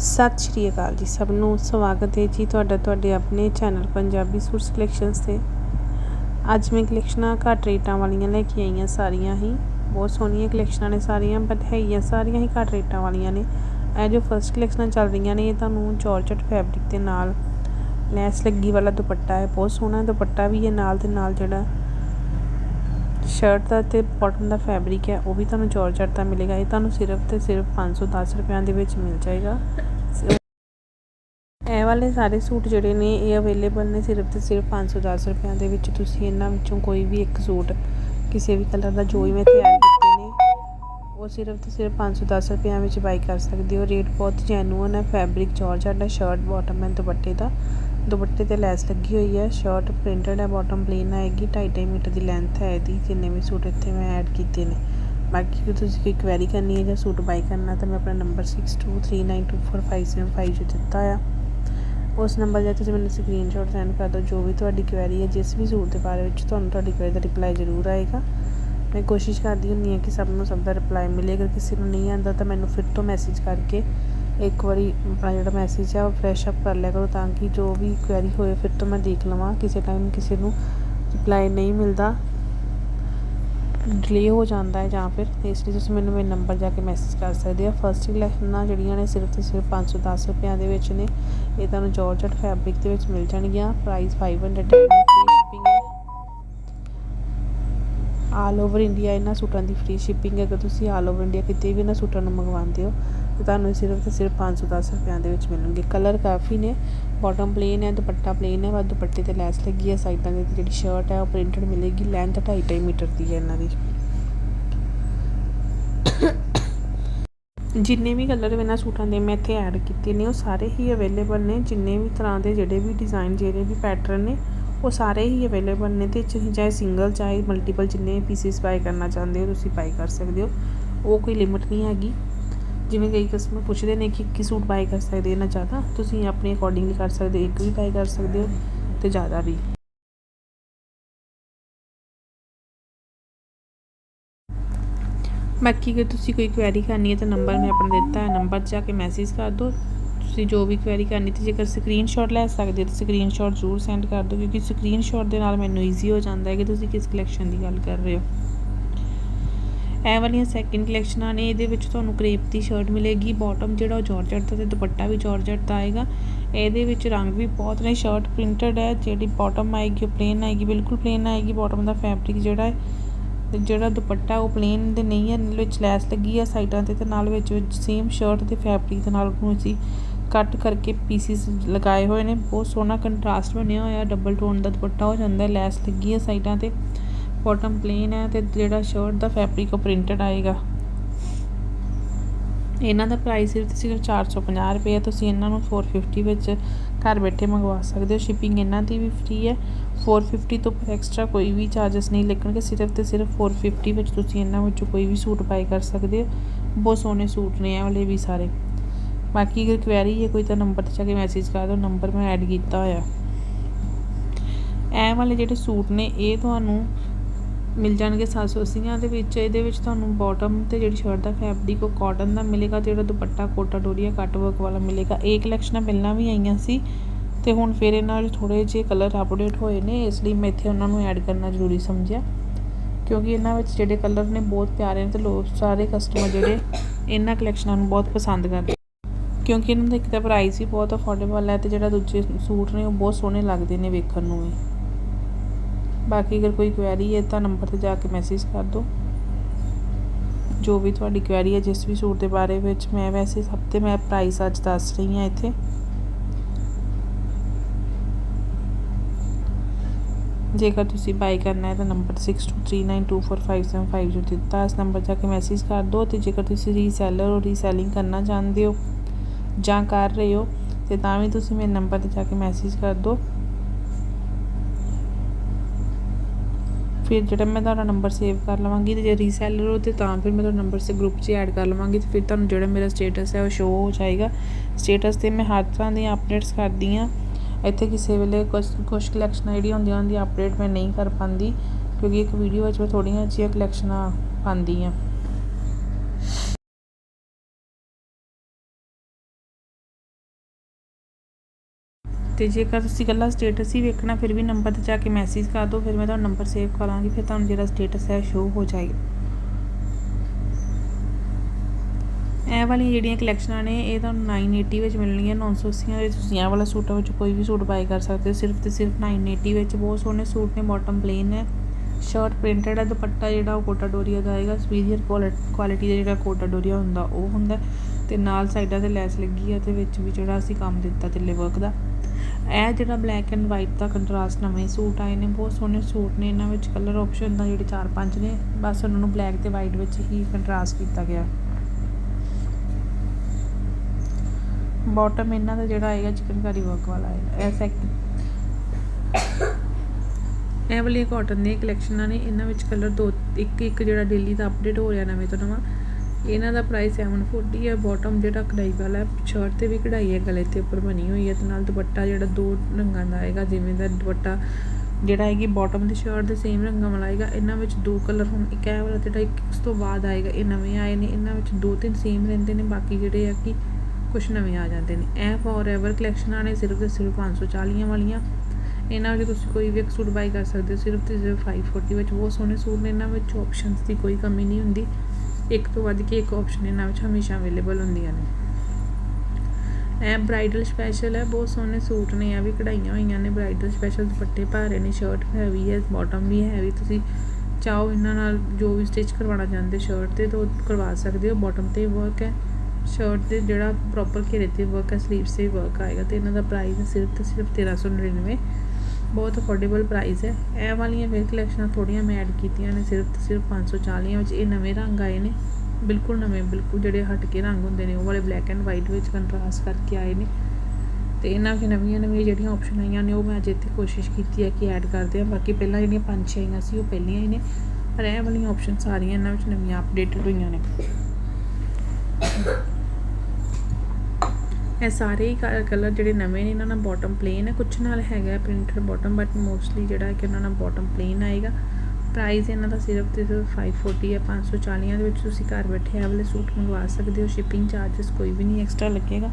ਸਤਿ ਸ਼੍ਰੀ ਅਕਾਲ ਜੀ ਸਭ ਨੂੰ, ਸਵਾਗਤ ਹੈ ਜੀ ਤੁਹਾਡਾ, ਤੁਹਾਡੇ ਆਪਣੇ ਚੈਨਲ ਪੰਜਾਬੀ ਸੂਟਸ ਕਲੈਕਸ਼ਨਸ ਤੇ। ਅੱਜ ਮੈਂ ਕਲੈਕਸ਼ਨਾਂ ਘੱਟ ਰੇਟਾਂ ਵਾਲੀਆਂ ਲੈ ਕੇ ਆਈਆਂ ਸਾਰੀਆਂ ਹੀ। ਬਹੁਤ ਸੋਹਣੀਆਂ ਕਲੈਕਸ਼ਨਾਂ ਨੇ ਸਾਰੀਆਂ ਬਟ ਹੈਗੀਆਂ ਸਾਰੀਆਂ ਹੀ ਘੱਟ ਰੇਟਾਂ ਵਾਲੀਆਂ ਨੇ। ਇਹ ਜੋ ਫਰਸਟ ਕਲੈਕਸ਼ਨਾਂ ਚੱਲ ਰਹੀਆਂ ਨੇ, ਇਹ ਤੁਹਾਨੂੰ ਜਾਰਜਟ ਫੈਬਰਿਕ ਦੇ ਨਾਲ ਲੈਸ ਲੱਗੀ ਵਾਲਾ ਦੁਪੱਟਾ ਹੈ, ਬਹੁਤ ਸੋਹਣਾ ਦੁਪੱਟਾ ਵੀ ਹੈ ਨਾਲ ਤੇ ਨਾਲ ਜਿਹੜਾ ਸ਼ਰਟ ਦਾ ਤੇ ਬਾਟਮ ਦਾ ਫੈਬਰਿਕ ਹੈ, ਉਹ ਵੀ ਤੁਹਾਨੂੰ ਜਾਰਜਟ ਦਾ ਮਿਲੇਗਾ। ਇਹ ਤੁਹਾਨੂੰ ਸਿਰਫ ਤੇ ਸਿਰਫ 510 ਰੁਪਿਆਂ ਦੇ ਵਿੱਚ ਮਿਲ ਜਾਏਗਾ। ਵਾਲੇ ਸਾਰੇ ਸੂਟ ਜਿਹੜੇ ਨੇ ਇਹ ਅਵੇਲੇਬਲ ਨੇ ਸਿਰਫ ਤੇ ਸਿਰਫ 510 ਰੁਪਿਆਂ ਦੇ ਵਿੱਚ। ਤੁਸੀਂ ਇਹਨਾਂ ਵਿੱਚੋਂ ਕੋਈ ਵੀ ਇੱਕ ਸੂਟ, ਕਿਸੇ ਵੀ ਕਲਰ ਦਾ ਜੋ ਵੀ ਮੈਂ ਤਿਆਰ ਕੀਤੇ ਨੇ, ਉਹ ਸਿਰਫ ਤੇ ਸਿਰਫ 510 ਰੁਪਿਆਂ ਵਿੱਚ ਬਾਈ ਕਰ ਸਕਦੇ ਹੋ। ਰੇਟ ਬਹੁਤ ਜੈਨੂਅਨ ਹੈ। ਫੈਬਰਿਕ ਜਾਰਜਟ ਦਾ ਸ਼ਰਟ ਬਾਟਮ ਹੈ। ਦੁਪੱਟੇ ਦਾ। ਦੁਪੱਟੇ ਤੇ ਲੈਸ ਲੱਗੀ ਹੋਈ ਹੈ। ਸ਼ਰਟ ਪ੍ਰਿੰਟਡ ਹੈ। ਬਾਟਮ ਪਲੇਨ ਆਏਗੀ। 2.5 ਮੀਟਰ ਦੀ ਲੈਂਥ ਹੈ ਇਹਦੀ। ਜਿੰਨੇ ਵੀ ਸੂਟ ਇੱਥੇ ਮੈਂ ਐਡ ਕੀਤੇ ਨੇ। ਬਾਕੀ ਜੇ ਤੁਸੀਂ ਕੋਈ ਕੁਐਰੀ ਕਰਨੀ ਹੈ ਜਾਂ ਸੂਟ ਬਾਈ ਕਰਨਾ, ਤਾਂ ਮੈਂ ਆਪਣਾ ਨੰਬਰ 6239245750 ਜੋ ਦਿੱਤਾ ਆ। ਉਸ ਨੰਬਰ 'ਤੇ ਤੁਸੀਂ ਮੈਨੂੰ ਸਕਰੀਨਸ਼ਾਟ ਸੈਂਡ ਕਰ ਦਿਓ, ਜੋ ਵੀ ਤੁਹਾਡੀ ਕੁਐਰੀ ਹੈ, ਜਿਸ ਵੀ ਸੂਟ ਦੇ ਬਾਰੇ ਵਿੱਚ ਤੁਹਾਨੂੰ ਤੁਹਾਡੀ ਕੁਐਰੀ ਦਾ ਰਿਪਲਾਈ ਜ਼ਰੂਰ ਆਏਗਾ। ਮੈਂ ਕੋਸ਼ਿਸ਼ ਕਰਦੀ ਹੁੰਦੀ ਹਾਂ ਕਿ ਸਭ ਨੂੰ ਸਭ ਦਾ ਰਿਪਲਾਈ ਮਿਲੇ, ਅਗਰ ਕਿਸੇ ਨੂੰ ਨਹੀਂ ਆਉਂਦਾ ਤਾਂ ਮੈਨੂੰ ਫਿਰ ਤੋਂ ਮੈਸੇਜ ਕਰਕੇ ਇੱਕ ਵਾਰੀ ਆਪਣਾ ਜਿਹੜਾ ਮੈਸੇਜ ਹੈ ਉਹ ਫਰੈਸ਼ ਅਪ ਕਰ ਲਿਆ ਕਰੋ ਤਾਂ ਕਿ ਜੋ ਵੀ ਕੁਐਰੀ ਹੋਏ ਫਿਰ ਤੋਂ ਮੈਂ ਦੇਖ ਲਵਾਂ, ਕਿਸੇ ਟਾਈਮ ਕਿਸੇ ਨੂੰ ਰਿਪਲਾਈ ਨਹੀਂ ਮਿਲਦਾ ਡਿਲੇ ਹੋ ਜਾਂਦਾ ਹੈ ਜਾਂ ਫਿਰ, ਇਸ ਲਈ ਤੁਸੀਂ ਮੈਨੂੰ ਮੇਰੇ ਨੰਬਰ ਜਾ ਕੇ ਮੈਸੇਜ ਕਰ ਸਕਦੇ ਹੋ। ਫਸਟ ਇਲੈਕਸ਼ਨਾਂ ਜਿਹੜੀਆਂ ਨੇ, ਸਿਰਫ ਤੇ ਸਿਰਫ 510 ਰੁਪਿਆਂ ਦੇ ਵਿੱਚ ਨੇ। ਇਹ ਤੁਹਾਨੂੰ ਜਾਰਜਟ ਫੈਬਰਿਕ ਦੇ ਵਿੱਚ ਮਿਲ ਜਾਣਗੀਆਂ। ਪ੍ਰਾਈਸ 500 ਹੈ ਫ੍ਰੀ ਸ਼ਿਪਿੰਗ ਹੈ। ਆਲ ਓਵਰ ਇੰਡੀਆ ਇਹਨਾਂ ਸੂਟਾਂ ਦੀ ਫ੍ਰੀ ਸ਼ਿਪਿੰਗ ਹੈ। ਅਗਰ ਤੁਸੀਂ ਆਲ ਓਵਰ ਇੰਡੀਆ ਕਿਤੇ ਵੀ ਇਹਨਾਂ ਸੂਟਾਂ ਨੂੰ ਮੰਗਵਾਉਂਦੇ ਹੋ, ਤਾਂ ਤੁਹਾਨੂੰ ਸਿਰਫ ਤੇ ਸਿਰਫ 510 ਰੁਪਿਆਂ ਦੇ ਵਿੱਚ ਮਿਲਣਗੇ। ਕਲਰ ਕਾਫੀ ਨੇ ਬਾਟਮ ਪਲੇਨ ਹੈ, ਦੁਪੱਟਾ ਪਲੇਨ ਹੈ ਵਾ ਦੁਪੱਟੇ ਤੇ ਲੈਸ ਲੱਗੀ ਹੈ, ਸਾਈਡਾਂ ਦੇ ਜਿਹੜੀ ਸ਼ਰਟ ਹੈ, ਉਹ ਪ੍ਰਿੰਟਡ ਮਿਲੇਗੀ। ਲੈਂਥ 2.5 ਮੀਟਰ ਦੀ ਹੈ ਇਹਨਾਂ ਦੀ। ਜਿੰਨੇ ਵੀ ਕਲਰ ਇਹਨਾਂ ਸੂਟਾਂ ਦੇ ਮੈਂ ਇੱਥੇ ਐਡ ਕੀਤੇ ਨੇ, ਉਹ ਸਾਰੇ ਹੀ ਅਵੇਲੇਬਲ ਨੇ। ਜਿੰਨੇ ਵੀ ਤਰ੍ਹਾਂ ਦੇ ਜਿਹੜੇ ਵੀ ਡਿਜ਼ਾਈਨ ਜਿਹੜੇ ਵੀ ਪੈਟਰਨ ਨੇ, ਉਹ ਸਾਰੇ ਹੀ ਅਵੇਲੇਬਲ ਨੇ ਤੇ ਚਾਹੇ ਸਿੰਗਲ ਚਾਹੇ ਮਲਟੀਪਲ ਜਿੰਨੇ ਪੀਸਿਸ ਬਾਈ ਕਰਨਾ ਚਾਹੁੰਦੇ ਹੋ, ਤੁਸੀਂ ਬਾਈ ਕਰ ਸਕਦੇ ਹੋ। ਉਹ ਕੋਈ ਲਿਮਿਟ ਨਹੀਂ ਹੈਗੀ। ਜਿਵੇਂ ਕਈ ਕਸਟਮਰ ਪੁੱਛਦੇ ਨੇ ਕਿ ਕਿ ਸੂਟ ਬਾਈ ਕਰ ਸਕਦੇ ਨਾ ਜ਼ਿਆਦਾ, ਤੁਸੀਂ ਆਪਣੇ ਅਕੋਰਡਿੰਗਲੀ ਕਰ ਸਕਦੇ ਹੋ, ਇੱਕ ਵੀ ਬਾਈ ਕਰ ਸਕਦੇ ਹੋ ਤੇ ਜ਼ਿਆਦਾ ਵੀ। ਬਾਕੀ ਜੇ ਤੁਸੀਂ ਕੋਈ ਕੁਐਰੀ ਕਰਨੀ ਹੈ ਤਾਂ ਨੰਬਰ ਮੈਂ ਆਪਣਾ ਦਿੱਤਾ ਹੈ। ਨੰਬਰ 'ਚ ਜਾ ਕੇ ਮੈਸੇਜ ਕਰ ਦਿਓ। ਤੁਸੀਂ ਜੋ ਵੀ ਕੁਐਰੀ ਕਰਨੀ ਤੇ ਜੇਕਰ ਸਕਰੀਨਸ਼ਾਟ ਲੈ ਸਕਦੇ ਹੋ ਤਾਂ ਸਕਰੀਨਸ਼ਾਟ ਜ਼ਰੂਰ ਸੈਂਡ ਕਰ ਦਿਓ ਕਿਉਂਕਿ ਸਕਰੀਨਸ਼ਾਟ ਦੇ ਨਾਲ ਮੈਨੂੰ ਈਜ਼ੀ ਹੋ ਜਾਂਦਾ ਹੈ ਕਿ ਤੁਸੀਂ ਕਿਸ ਕਲੈਕਸ਼ਨ ਦੀ ਗੱਲ ਕਰ ਰਹੇ ਹੋ। ਇਹ ਵਾਲੀਆਂ ਸੈਕਿੰਡ ਕਲੈਕਸ਼ਨਾਂ ਨੇ, ਇਹਦੇ ਵਿੱਚ ਤੁਹਾਨੂੰ ਕ੍ਰੇਪ ਦੀ ਸ਼ਰਟ ਮਿਲੇਗੀ ਬਾਟਮ ਜਿਹੜਾ ਉਹ ਜਾਰਜਟ ਦਾ ਤੇ ਦੁਪੱਟਾ ਵੀ ਜਾਰਜਟ ਦਾ ਆਏਗਾ। ਇਹਦੇ ਵਿੱਚ ਰੰਗ ਵੀ ਬਹੁਤ ਨੇ ਸ਼ਰਟ ਪ੍ਰਿੰਟਡ ਹੈ, ਜਿਹੜੀ ਬਾਟਮ ਆਏਗੀ ਉਹ ਪਲੇਨ ਆਏਗੀ, ਬਿਲਕੁਲ ਪਲੇਨ ਆਏਗੀ ਬਾਟਮ ਦਾ ਫੈਬਰਿਕ ਜਿਹੜਾ ਹੈ ਤੇ ਜਿਹੜਾ ਦੁਪੱਟਾ ਉਹ ਪਲੇਨ ਦੇ ਨਹੀਂ ਹੈ ਵਿੱਚ ਲੈਸ ਲੱਗੀ ਆ ਸਾਈਡਾਂ ਤੇ ਤੇ ਨਾਲ ਵਿੱਚ ਸੇਮ ਸ਼ਰਟ ਦੇ ਫੈਬਰਿਕ ਦੇ ਨਾਲ ਉਹਨੂੰ ਅਸੀਂ ਕੱਟ ਕਰਕੇ ਪੀਸਿਸ ਲਗਾਏ ਹੋਏ ਨੇ। ਬਹੁਤ ਸੋਹਣਾ ਕੰਟਰਾਸਟ ਬਣਿਆ ਹੋਇਆ ਡਬਲ ਟੋਨ ਦਾ ਦੁਪੱਟਾ ਹੋ ਜਾਂਦਾ ਹੈ ਲੈਸ ਲੱਗੀ ਹੈ ਸਾਈਡਾਂ ਤੇ ਬਾਟਮ ਪਲੇਨ ਹੈ ਤੇ ਜਿਹੜਾ ਸ਼ਰਟ ਦਾ ਫੈਬਰਿਕ ਉਹ ਪ੍ਰਿੰਟਡ ਆਏਗਾ। ਇਹਨਾਂ ਦਾ ਪ੍ਰਾਈਸ ਸਿਰਫ ਸਿਰਫ 450 ਰੁਪਏ ਹੈ ਤੁਸੀਂ ਇਹਨਾਂ ਨੂੰ 450 ਵਿੱਚ ਘਰ ਬੈਠੇ ਮੰਗਵਾ ਸਕਦੇ ਹੋ। ਸ਼ਿਪਿੰਗ ਇਹਨਾਂ ਦੀ ਵੀ ਫ੍ਰੀ ਹੈ। 450 ਤੋਂ ਪਰ ਐਕਸਟਰਾ ਕੋਈ ਵੀ ਚਾਰजेस ਨਹੀਂ ਲੱਗਣਗੇ। ਸਿਰਫ ਤੇ ਸਿਰਫ 450 ਵਿੱਚ ਤੁਸੀਂ ਇਹਨਾਂ ਵਿੱਚੋਂ ਕੋਈ ਵੀ ਸੂਟ ਬਾਈ ਕਰ ਸਕਦੇ ਹੋ। ਬਹੁਤ ਸੋਹਣੇ ਸੂਟ ਨੇ ਇਹ ਵਾਲੇ ਵੀ ਸਾਰੇ। ਬਾਕੀ ਅਗਰ ਕੁਐਰੀ ਹੈ ਕੋਈ ਤਾਂ ਨੰਬਰ ਤੇ ਜਾ ਕੇ ਮੈਸੇਜ ਕਰ ਦਿਓ। ਨੰਬਰ ਮੈਂ ਐਡ ਕੀਤਾ ਹੋਇਆ। ਇਹ ਵਾਲੇ ਜਿਹੜੇ ਸੂਟ ਨੇ, ਇਹ ਤੁਹਾਨੂੰ ਮਿਲ ਜਾਣਗੇ 780 ਦੇ ਵਿੱਚ, ਇਹਦੇ ਵਿੱਚ ਤੁਹਾਨੂੰ ਬਾਟਮ ਤੇ ਜਿਹੜੀ ਸ਼ਰਟ ਦਾ ਫੈਬਰਿਕ ਉਹ ਕਾਟਨ ਦਾ ਮਿਲੇਗਾ ਤੇ ਜਿਹੜਾ ਦੁਪੱਟਾ, ਕੋਟਾ, ਡੋਰੀਆ ਕੱਟ ਵਰਕ ਵਾਲਾ ਮਿਲੇਗਾ। ਇਹ ਕਲੈਕਸ਼ਨਾਂ ਪਹਿਲਾਂ ਵੀ ਆਈਆਂ ਸੀ ਤੇ ਹੁਣ ਫਿਰ ਇਹਨਾਂ ਵਿੱਚ ਥੋੜੇ ਜਿਹੇ ਕਲਰ ਅਪਡੇਟ ਹੋਏ ਨੇ, ਇਸ ਲਈ ਮੈਂ ਇੱਥੇ ਉਹਨਾਂ ਨੂੰ ਐਡ ਕਰਨਾ ਜ਼ਰੂਰੀ ਸਮਝਿਆ। ਕਿਉਂਕਿ ਇਹਨਾਂ ਵਿੱਚ ਜਿਹੜੇ ਕਲਰ ਨੇ ਬਹੁਤ ਪਿਆਰੇ ਨੇ ਤੇ ਲੋਕ ਸਾਰੇ ਕਸਟਮਰ ਜਿਹੜੇ ਇਹਨਾਂ ਕਲੈਕਸ਼ਨਾਂ ਨੂੰ ਬਹੁਤ ਪਸੰਦ ਕਰਦੇ ਕਿਉਂਕਿ ਇਹਨਾਂ ਦਾ ਇੱਕ ਤਾਂ ਪ੍ਰਾਈਸ ਵੀ ਬਹੁਤ ਅਫੋਰਡੇਬਲ ਹੈ ਤੇ ਜਿਹੜਾ ਦੂਜੇ ਸੂਟ ਨੇ ਉਹ ਬਹੁਤ ਸੋਹਣੇ ਲੱਗਦੇ ਨੇ ਵੇਖਣ ਨੂੰ ਵੀ। ਬਾਕੀ ਅਗਰ ਕੋਈ ਕੁਐਰੀ ਹੈ ਤਾਂ ਨੰਬਰ ਤੇ ਜਾ ਕੇ ਮੈਸੇਜ ਕਰ ਦਿਓ। ਜੋ ਵੀ ਤੁਹਾਡੀ ਕੁਐਰੀ ਹੈ, ਜਿਸ ਵੀ ਸੂਟ ਦੇ ਬਾਰੇ ਵਿੱਚ ਮੈਂ ਵੈਸੇ ਸਭ ਤੇ ਮੈਂ ਪ੍ਰਾਈਸ ਅੱਜ ਦੱਸ ਰਹੀ ਹਾਂ ਇੱਥੇ। ਜੇਕਰ ਤੁਸੀਂ ਬਾਈ ਕਰਨਾ ਹੈ ਤਾਂ ਨੰਬਰ 6239245750 ਜੋ ਦਿੱਤਾ, ਇਸ ਨੰਬਰ ਜਾ ਕੇ ਮੈਸੇਜ ਕਰ ਦਿਓ ਤੇ ਜੇਕਰ ਤੁਸੀਂ ਰੀਸੈਲਰ ਔਰ ਰੀਸੈਲਿੰਗ ਕਰਨਾ ਚਾਹੁੰਦੇ ਹੋ ਜਾਂ ਕਰ ਰਹੇ ਹੋ, ਤੇ ਤਾਂ ਵੀ ਤੁਸੀਂ ਮੇਰੇ ਨੰਬਰ ਤੇ ਜਾ ਕੇ ਮੈਸੇਜ ਕਰ ਦਿਓ। ਫਿਰ ਜਿਹੜਾ ਮੈਂ ਤੁਹਾਡਾ ਨੰਬਰ ਸੇਵ ਕਰ ਲਵਾਂਗੀ ਤੇ ਜੇ ਰੀਸੈਲਰ ਹੋ ਤੇ ਤਾਂ ਫਿਰ ਮੈਂ ਤੁਹਾਡਾ ਨੰਬਰ ਸੇ ਗਰੁੱਪ 'ਚ ਐਡ ਕਰ ਲਵਾਂਗੀ ਤੇ ਫਿਰ ਤੁਹਾਨੂੰ ਜਿਹੜਾ ਮੇਰਾ ਸਟੇਟਸ ਹੈ ਉਹ ਸ਼ੋ ਹੋ ਜਾਏਗਾ। ਸਟੇਟਸ ਤੇ ਮੈਂ ਹਰ ਤਰ੍ਹਾਂ ਦੀਆਂ ਅਪਡੇਟਸ ਕਰਦੀ ਆ ਇੱਥੇ ਕਿਸੇ ਵੇਲੇ ਕੁਝ ਕੁਝ ਕਲੈਕਸ਼ਨਾਂ ਜਿਹੜੀਆਂ ਹੁੰਦੀਆਂ ਉਹਨਾਂ ਦੀ ਅਪਡੇਟ ਮੈਂ ਨਹੀਂ ਕਰ ਪਾਉਂਦੀ ਕਿਉਂਕਿ ਇੱਕ ਵੀਡੀਓ ਵਿੱਚ ਮੈਂ ਥੋੜੀਆਂ ਅੱਛੀਆਂ ਕਲੈਕਸ਼ਨਾਂ ਪਾਉਂਦੀ ਆ ਤੇ ਜੇਕਰ ਤੁਸੀਂ ਇਕੱਲਾ ਸਟੇਟਸ ਹੀ ਵੇਖਣਾ, ਫਿਰ ਵੀ ਨੰਬਰ ਤੇ ਜਾ ਕੇ ਮੈਸੇਜ ਕਰ ਦਿਓ, ਫਿਰ ਮੈਂ ਤੁਹਾਨੂੰ ਨੰਬਰ ਸੇਵ ਕਰਾਂਗੀ, ਫਿਰ ਤੁਹਾਨੂੰ ਜਿਹੜਾ ਸਟੇਟਸ ਹੈ ਸ਼ੋ ਹੋ ਜਾਏਗਾ। ਇਹ ਵਾਲੀਆਂ ਜਿਹੜੀਆਂ ਕਲੈਕਸ਼ਨਾਂ ਨੇ, ਇਹ ਤੁਹਾਨੂੰ 980 ਵਿੱਚ ਮਿਲਣਗੀਆਂ 980 ਦੇ ਤੁਸੀਂ ਇਹ ਵਾਲਾ ਸੂਟਾਂ ਵਿੱਚ ਕੋਈ ਵੀ ਸੂਟ ਬਾਈ ਕਰ ਸਕਦੇ ਹੋ, ਸਿਰਫ ਤੇ ਸਿਰਫ 980 ਵਿੱਚ। ਬਹੁਤ ਸੋਹਣੇ ਸੂਟ ਨੇ ਬਾਟਮ ਪਲੇਨ ਹੈ ਸ਼ਰਟ ਪ੍ਰਿੰਟਡ ਹੈ, ਦੁਪੱਟਾ ਜਿਹੜਾ ਉਹ ਕੋਟਾ ਡੋਰੀਆ ਦਾ ਆਏਗਾ ਸੁਪੀਰੀਅਰ ਕੁਆਲਿਟੀ ਦਾ ਜਿਹੜਾ ਕੋਟਾ ਡੋਰੀਆ ਹੁੰਦਾ, ਉਹ ਹੁੰਦਾ ਤੇ ਨਾਲ ਸਾਈਡਾਂ ਤੇ ਲੈਸ ਲੱਗੀ ਆ, ਤੇ ਵਿੱਚ ਵੀ ਜਿਹੜਾ ਅਸੀਂ ਕੰਮ ਦਿੱਤਾ, ਤਿੱਲੇ ਵਰਕ ਦਾ। ਇਹ ਜਿਹੜਾ ਬਲੈਕ ਐਂਡ ਵਾਈਟ ਦਾ ਕੰਟਰਾਸਟ ਨਵੇਂ ਸੂਟ ਆਏ ਨੇ, ਬਹੁਤ ਸੋਹਣੇ ਸੂਟ ਨੇ, ਇਹਨਾਂ ਵਿੱਚ ਕਲਰ ਆਪਸ਼ਨ ਦਾ ਜਿਹੜੇ 4-5 ਨੇ, ਬਸ ਉਹਨਾਂ ਨੂੰ ਬਲੈਕ ਤੇ ਵਾਈਟ ਵਿੱਚ ਹੀ ਕੰਟਰਾਸਟ ਕੀਤਾ ਗਿਆ। ਬਾਟਮ ਇਹਨਾਂ ਦਾ ਜਿਹੜਾ ਆਏਗਾ ਚਿਕਨਕਾਰੀ ਵਰਕ ਵਾਲਾ ਆਏਗਾ, ਇਹ ਸੈਕ ਇਹ ਵਾਲੀ ਕਾਟਨ ਦੀਆਂ ਕਲੈਕਸ਼ਨਾਂ ਨੇ, ਇਹਨਾਂ ਵਿੱਚ ਕਲਰ ਦੋ ਇੱਕ ਇੱਕ ਜਿਹੜਾ ਡੇਲੀ ਦਾ ਅਪਡੇਟ ਹੋ ਰਿਹਾ ਨਵੇਂ ਤੋਂ ਨਵਾਂ ਇਹਨਾਂ ਦਾ ਪ੍ਰਾਈਸ 740 ਹੈ ਬਾਟਮ ਜਿਹੜਾ ਕਢਾਈ ਵਾਲਾ ਹੈ ਸ਼ਰਟ ਤੇ ਵੀ ਕਢਾਈ ਹੈ, ਗਲੇ ਤੇ ਉੱਪਰ ਬਣੀ ਹੋਈ ਹੈ, ਤੇ ਨਾਲ ਦੁਪੱਟਾ ਜਿਹੜਾ ਦੋ ਰੰਗਾਂ ਦਾ ਆਏਗਾ, ਜਿਵੇਂ ਦਾ ਦੁਪੱਟਾ ਜਿਹੜਾ ਹੈਗੀ ਬਾਟਮ ਦੀ ਸ਼ਰਟ ਦੇ ਸੇਮ ਰੰਗਾਂ ਵਾਲਾ ਆਏਗਾ, ਇਹਨਾਂ ਵਿੱਚ ਦੋ ਕਲਰ ਹੁਣ ਇੱਕ ਇਹ ਵਾਲਾ ਤੇ ਇੱਕ ਉਸ ਤੋਂ ਬਾਅਦ ਆਏਗਾ, ਇਹ ਨਵੇਂ ਆਏ ਨੇ, ਇਹਨਾਂ ਵਿੱਚ ਦੋ ਤਿੰਨ ਸੇਮ ਰਹਿੰਦੇ ਨੇ, ਬਾਕੀ ਜਿਹੜੇ ਆ ਕਿ ਕੁਝ ਨਵੇਂ ਆ ਜਾਂਦੇ ਨੇ। ਇਹ ਫੋਰਐਵਰ ਕਲੈਕਸ਼ਨਾਂ ਨੇ ਸਿਰਫ ਤੇ ਸਿਰਫ 540 ਵਾਲੀਆਂ। ਇਹਨਾਂ ਵਿੱਚ ਤੁਸੀਂ ਕੋਈ ਵੀ ਇੱਕ ਸੂਟ ਬਾਈ ਕਰ ਸਕਦੇ ਹੋ, ਸਿਰਫ ਤੇ ਸਿਰਫ 540 ਵਿੱਚ। ਬਹੁਤ ਸੋਹਣੇ ਸੂਟ ਨੇ, ਇਹਨਾਂ ਵਿੱਚ ਆਪਸ਼ਨਸ ਦੀ ਕੋਈ ਕਮੀ ਨਹੀਂ ਹੁੰਦੀ। ਇੱਕ ਤੋਂ ਵੱਧ ਕੇ ਇੱਕ ਆਪਸ਼ਨ ਇਹਨਾਂ ਵਿੱਚ ਹਮੇਸ਼ਾ ਅਵੇਲੇਬਲ ਹੁੰਦੀਆਂ ਨੇ। ਇਹ ਬ੍ਰਾਈਡਲ ਸਪੈਸ਼ਲ ਹੈ, ਬਹੁਤ ਸੋਹਣੇ ਸੂਟ ਨੇ ਆ ਵੀ ਕਢਾਈਆਂ ਹੋਈਆਂ ਨੇ ਬ੍ਰਾਈਡਲ ਸਪੈਸ਼ਲ ਦੁਪੱਟੇ ਭਾਰੇ ਨੇ ਸ਼ਰਟ ਹੈਵੀ ਹੈ ਬਾਟਮ ਵੀ ਹੈਵੀ ਤੁਸੀਂ ਚਾਹੋ ਇਹਨਾਂ ਨਾਲ ਜੋ ਵੀ ਸਟਿਚ ਕਰਵਾਉਣਾ ਚਾਹੁੰਦੇ ਸ਼ਰਟ ਤੇ, ਤਾਂ ਕਰਵਾ ਸਕਦੇ ਹੋ ਬਾਟਮ ਤੇ ਵਰਕ ਹੈ। ਸ਼ਰਟ ਦੇ ਜਿਹੜਾ ਪ੍ਰੋਪਰ ਘੇਰੇ ਤੇ ਵਰਕ ਹੈ ਸਲੀਵਸ ਤੇ ਵਰਕ ਆਏਗਾ, ਤੇ ਇਹਨਾਂ ਦਾ ਪ੍ਰਾਈਸ ਸਿਰਫ ਤੇ ਸਿਰਫ 1399 ਬਹੁਤ ਅਫੋਰਡੇਬਲ ਪ੍ਰਾਈਸ ਹੈ। ਇਹ ਵਾਲੀਆਂ ਫਿਰ ਕਲੈਕਸ਼ਨਾਂ ਥੋੜੀਆਂ ਮੈਂ ਐਡ ਕੀਤੀਆਂ ਨੇ, ਸਿਰਫ ਤੇ ਸਿਰਫ 540 ਵਿੱਚ। ਇਹ ਨਵੇਂ ਰੰਗ ਆਏ ਨੇ। ਬਿਲਕੁਲ ਨਵੇਂ, ਬਿਲਕੁਲ ਜਿਹੜੇ ਹਟ ਕੇ ਰੰਗ ਹੁੰਦੇ ਨੇ, ਉਹ ਵਾਲੇ ਬਲੈਕ ਐਂਡ ਵਾਈਟ ਵਿੱਚ ਕੰਟਰਾਸਟ ਕਰਕੇ ਆਏ ਨੇ। ਤੇ ਇਹਨਾਂ ਵਿੱਚ ਨਵੀਆਂ ਨਵੀਆਂ ਜਿਹੜੀਆਂ ਆਪਸ਼ਨ ਆਈਆਂ ਨੇ, ਉਹ ਮੈਂ ਅੱਜ ਇੱਥੇ ਕੋਸ਼ਿਸ਼ ਕੀਤੀ ਹੈ ਕਿ ਐਡ ਕਰਦੇ ਆ ਬਾਕੀ ਪਹਿਲਾਂ ਜਿਹੜੀਆਂ ਪੰਜ ਛੇ ਆਈਆਂ ਸੀ, ਉਹ ਪਹਿਲੀਆਂ ਹੀ ਨੇ। ਪਰ ਇਹ ਵਾਲੀਆਂ ਆਪਸ਼ਨ ਸਾਰੀਆਂ ਇਹਨਾਂ ਵਿੱਚ ਨਵੀਆਂ ਅਪਡੇਟਡ ਹੋਈਆਂ ਨੇ। ਇਹ ਸਾਰੇ ਹੀ ਕਲਰ ਜਿਹੜੇ ਨਵੇਂ ਨੇ, ਇਹਨਾਂ ਨਾਲ ਬਾਟਮ ਪਲੇਨ ਹੈ। ਕੁਝ ਨਾਲ ਹੈਗਾ ਪ੍ਰਿੰਟਡ ਬਾਟਮ ਬਟ ਮੋਸਟਲੀ ਜਿਹੜਾ ਕਿ ਉਹਨਾਂ ਨਾਲ ਬਾਟਮ ਪਲੇਨ ਆਏਗਾ। ਪ੍ਰਾਈਸ ਇਹਨਾਂ ਦਾ ਸਿਰਫ ਤੇ ਸਿਰਫ 540 ਹੈ 540 ਦੇ ਵਿੱਚ ਤੁਸੀਂ ਘਰ ਬੈਠੇ ਇਹ ਵਾਲੇ ਸੂਟ ਮੰਗਵਾ ਸਕਦੇ ਹੋ। ਸ਼ਿਪਿੰਗ ਚਾਰजेस ਕੋਈ ਵੀ ਨਹੀਂ ਐਕਸਟਰਾ ਲੱਗੇਗਾ।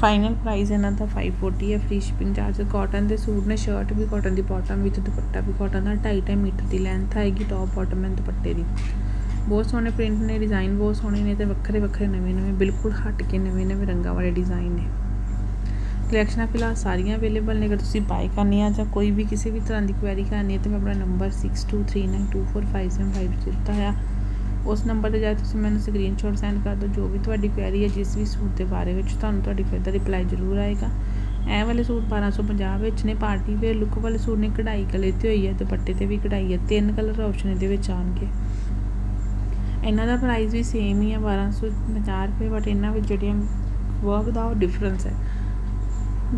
ਫਾਈਨਲ ਪ੍ਰਾਈਸ ਇਹਨਾਂ ਦਾ 540 ਹੈ। ਫ੍ਰੀ ਸ਼ਿਪਿੰਗ ਚਾਰਜ ਕਾਟਨ ਦੇ ਸੂਟ ਨੇ ਸ਼ਰਟ ਵੀ ਕਾਟਨ ਦੀ ਬਾਟਮ ਵਿੱਚ ਦੁਪੱਟਾ ਵੀ ਕਾਟਨ ਦਾ 2.5 ਮੀਟਰ ਦੀ ਲੈਂਥ ਆਏਗੀ ਟੌਪ ਬਾਟਮ ਐਂਡ ਦੁਪੱਟੇ ਦੀ। ਬਹੁਤ ਸੋਹਣੇ ਪ੍ਰਿੰਟ ਨੇ ਡਿਜ਼ਾਈਨ ਬਹੁਤ ਸੋਹਣੇ ਨੇ ਤੇ ਵੱਖਰੇ ਵੱਖਰੇ ਨਵੇਂ ਨਵੇਂ, ਬਿਲਕੁਲ ਹਟ ਕੇ ਨਵੇਂ ਨਵੇਂ ਰੰਗਾਂ ਵਾਲੇ ਡਿਜ਼ਾਈਨ ਨੇ। ਕਲੈਕਸ਼ਨਾਂ ਫਿਲਹਾਲ ਸਾਰੀਆਂ ਅਵੇਲੇਬਲ ਨੇ, ਅਗਰ ਤੁਸੀਂ ਬਾਈ ਕਰਨੀ ਆ ਜਾਂ ਕੋਈ ਵੀ ਕਿਸੇ ਵੀ ਤਰ੍ਹਾਂ ਦੀ ਕੁਐਰੀ ਕਰਨੀ ਹੈ ਤੇ ਮੈਂ ਆਪਣਾ ਨੰਬਰ 6239245750 ਦਿੱਤਾ ਹੈ ਉਸ ਨੰਬਰ ਤੇ ਜਾ ਕੇ ਤੁਸੀਂ ਮੈਨੂੰ ਸਕਰੀਨਸ਼ਾਟ ਸੈਂਡ ਕਰ ਦਿਓ, ਜੋ ਵੀ ਤੁਹਾਡੀ ਕੁਐਰੀ ਹੈ, ਜਿਸ ਵੀ ਸੂਟ ਦੇ ਬਾਰੇ ਵਿੱਚ ਤੁਹਾਨੂੰ ਤੁਹਾਡੀ ਫਿਰ ਦਾ ਰਿਪਲਾਈ ਜ਼ਰੂਰ ਆਏਗਾ। ਇਹ ਵਾਲੇ ਸੂਟ 1250 ਵਿੱਚ ਨੇ ਪਾਰਟੀ ਵੇਅਰ ਲੁੱਕ ਵਾਲੇ ਸੂਟ ਨੇ, ਕਢਾਈ ਗਲੇ ਤੇ ਹੋਈ ਹੈ, ਦੁਪੱਟੇ ਤੇ ਵੀ ਕਢਾਈ ਹੈ, ਤਿੰਨ ਕਲਰ ਆਪਸ਼ਨ ਇਹਦੇ ਵਿੱਚ ਆਣਗੇ ਇਹਨਾਂ ਦਾ ਪ੍ਰਾਈਸ ਵੀ ਸੇਮ ਹੀ ਹੈ 1250 ਰੁਪਏ ਬਟ ਇਹਨਾਂ ਵਿੱਚ ਜਿਹੜੀਆਂ ਵਰਕ ਦਾ ਉਹ ਡਿਫਰੈਂਸ ਹੈ।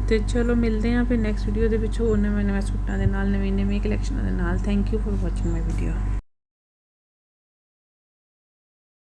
ਤੇ ਚਲੋ ਮਿਲਦੇ ਹਾਂ ਫਿਰ ਨੈਕਸਟ ਵੀਡੀਓ ਦੇ ਵਿੱਚ ਹੋਰ ਨਵੇਂ ਨਵੇਂ ਸੂਟਾਂ ਦੇ ਨਾਲ ਨਵੀਂ ਨਵੀਂ ਕਲੈਕਸ਼ਨਾਂ ਦੇ ਨਾਲ। Thank you for watching my video